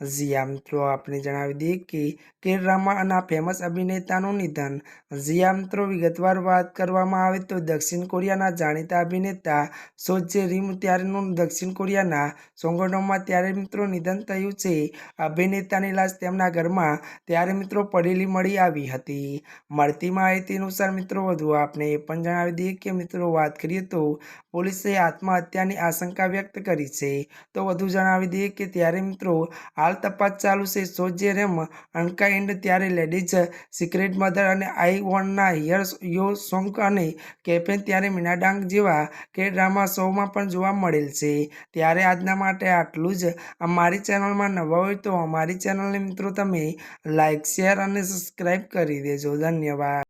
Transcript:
જીયા મિત્રો આપણે જણાવી દઈએ કે કેરળમાં અને ફેમસ અભિનેતાનું નિધન. જીયા મિત્રો વિગતવાર વાત કરવામાં આવે તો દક્ષિણ કોરિયાના જાણીતા અભિનેતા સોજે રીમ ત્યારેનું દક્ષિણ કોરિયાના સોંગોડોમાં ત્યારે મિત્રો નિધન થયું છે. અભિનેતાની લાશ તેમના ઘરમાં ત્યારે મિત્રો પડેલી મળી આવી હતી. મળતી માહિતી અનુસાર મિત્રો વધુ આપણે એ પણ જણાવી દઈએ કે મિત્રો વાત કરીએ તો પોલીસે આત્મહત્યાની આશંકા વ્યક્ત કરી છે. તો વધુ જણાવી દઈએ કે ત્યારે મિત્રો હાલ તપાસ ચાલુ છે. સોજે રેમ અનકાઇન્ડ ત્યારે લેડીઝ સિક્રેટ મધર અને આઈ વોનના હિયર યો સોંગ અને કેફેન ત્યારે મીનાડાંગ જેવા કે ડ્રામા શોમાં પણ જોવા મળેલ છે. ત્યારે આજના માટે આટલું જ. અમારી ચેનલમાં નવા હોય તો અમારી ચેનલને મિત્રો તમે લાઇક શેર અને સબસ્ક્રાઈબ કરી દેજો. ધન્યવાદ.